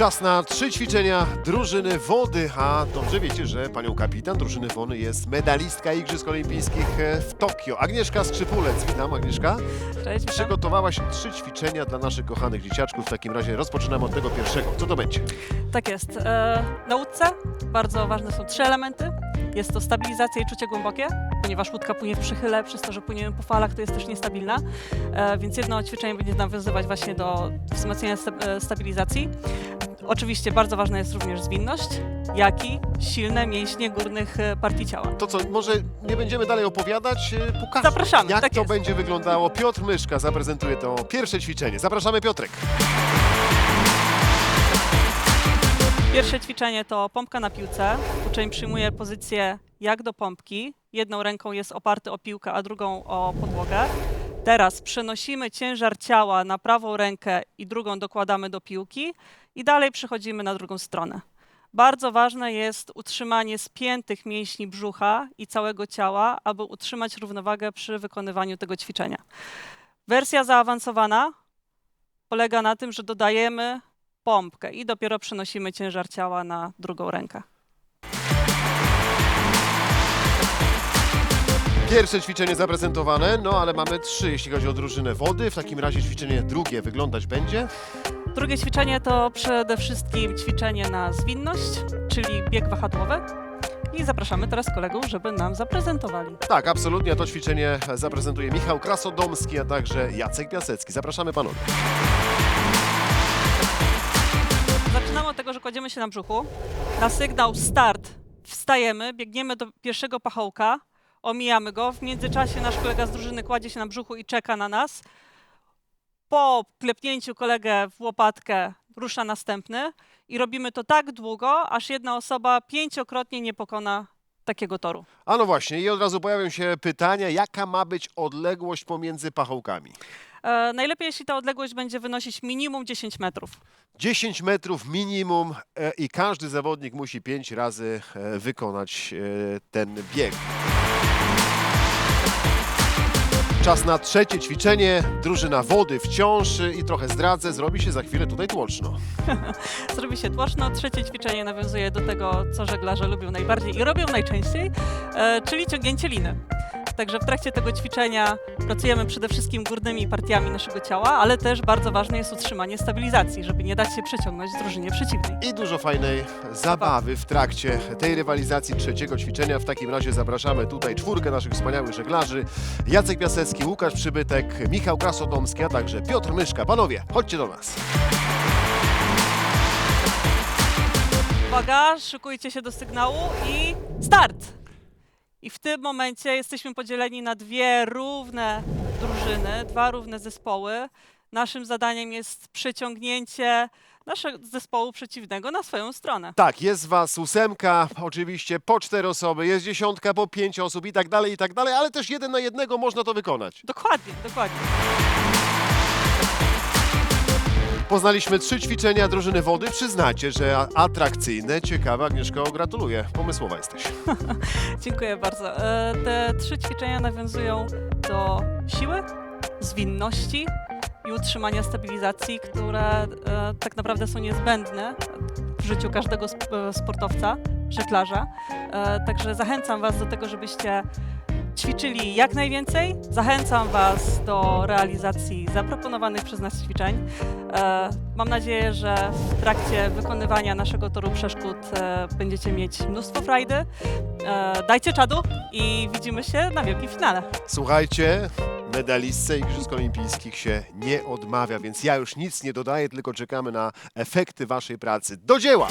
Czas na trzy ćwiczenia drużyny wody, a dobrze wiecie, że panią kapitan drużyny wody jest medalistka Igrzysk Olimpijskich e, w Tokio. Agnieszka Skrzypulec. Witam, Agnieszka. Cześć. Przygotowałaś trzy ćwiczenia dla naszych kochanych dzieciaczków. W takim razie rozpoczynamy od tego pierwszego. Co to będzie? Tak jest. E, na łódce bardzo ważne są trzy elementy. Jest to stabilizacja i czucie głębokie, ponieważ łódka płynie w przychyle, przez to, że płyniemy po falach, to jest też niestabilna. E, więc jedno ćwiczenie będzie nawiązywać właśnie do wzmacniania e, stabilizacji. Oczywiście bardzo ważna jest również zwinność, jak i silne mięśnie górnych e, partii ciała. To co, może nie będziemy dalej opowiadać? e, Pokaż, Zapraszamy, jak tak to jest. będzie wyglądało. Piotr Myszka zaprezentuje to pierwsze ćwiczenie. Zapraszamy Piotrek. Pierwsze ćwiczenie to pompka na piłce. Uczeń przyjmuje pozycję jak do pompki. Jedną ręką jest oparty o piłkę, a drugą o podłogę. Teraz przenosimy ciężar ciała na prawą rękę i drugą dokładamy do piłki i dalej przechodzimy na drugą stronę. Bardzo ważne jest utrzymanie spiętych mięśni brzucha i całego ciała, aby utrzymać równowagę przy wykonywaniu tego ćwiczenia. Wersja zaawansowana polega na tym, że dodajemy pompkę i dopiero przenosimy ciężar ciała na drugą rękę. Pierwsze ćwiczenie zaprezentowane, no ale mamy trzy, jeśli chodzi o drużynę wody. W takim razie ćwiczenie drugie wyglądać będzie. Drugie ćwiczenie to przede wszystkim ćwiczenie na zwinność, czyli bieg wahadłowy. I zapraszamy teraz kolegów, żeby nam zaprezentowali. Tak, absolutnie. To ćwiczenie zaprezentuje Michał Krasodomski, a także Jacek Piasecki. Zapraszamy panowie. Zaczynamy od tego, że kładziemy się na brzuchu. Na sygnał start wstajemy, biegniemy do pierwszego pachołka, omijamy go. W międzyczasie nasz kolega z drużyny kładzie się na brzuchu i czeka na nas. Po klepnięciu kolegę w łopatkę rusza następny i robimy to tak długo, aż jedna osoba pięciokrotnie nie pokona takiego toru. A no właśnie, i od razu pojawią się pytania, jaka ma być odległość pomiędzy pachołkami. E, najlepiej, jeśli ta odległość będzie wynosić minimum 10 metrów. 10 metrów minimum e, i każdy zawodnik musi 5 razy e, wykonać e, ten bieg. Czas na trzecie ćwiczenie. Drużyna wody wciąż i trochę zdradzę, zrobi się za chwilę tutaj tłoczno. Zrobi się tłoczno. Trzecie ćwiczenie nawiązuje do tego, co żeglarze lubią najbardziej i robią najczęściej, e, czyli ciągnięcie liny. Także w trakcie tego ćwiczenia pracujemy przede wszystkim górnymi partiami naszego ciała, ale też bardzo ważne jest utrzymanie stabilizacji, żeby nie dać się przeciągnąć drużynie przeciwnej. I dużo fajnej zabawy w trakcie tej rywalizacji trzeciego ćwiczenia. W takim razie zapraszamy tutaj czwórkę naszych wspaniałych żeglarzy. Jacek Piasecki, Łukasz Przybytek, Michał Krasodomski, a także Piotr Myszka. Panowie, chodźcie do nas. Uwaga, szykujcie się do sygnału i start! I w tym momencie jesteśmy podzieleni na dwie równe drużyny, dwa równe zespoły. Naszym zadaniem jest przeciągnięcie naszego zespołu przeciwnego na swoją stronę. Tak, jest was ósemka, oczywiście po cztery osoby, jest dziesiątka po pięć osób i tak dalej, i tak dalej, ale też jeden na jednego można to wykonać. Dokładnie, dokładnie. Poznaliśmy trzy ćwiczenia drużyny wody. Przyznacie, że atrakcyjne, ciekawe. Agnieszko, gratuluję. Pomysłowa jesteś. Dziękuję bardzo. E, Te trzy ćwiczenia nawiązują do siły, zwinności i utrzymania stabilizacji, które e, tak naprawdę są niezbędne w życiu każdego e, sportowca, żeglarza. Także zachęcam Was do tego, żebyście ćwiczyli jak najwięcej. Zachęcam Was do realizacji zaproponowanych przez nas ćwiczeń. E, Mam nadzieję, że w trakcie wykonywania naszego toru przeszkód e, będziecie mieć mnóstwo frajdy. E, Dajcie czadu i widzimy się na wielkim finale. Słuchajcie, medalistce Igrzysk Olimpijskich się nie odmawia, więc ja już nic nie dodaję, tylko czekamy na efekty waszej pracy. Do dzieła!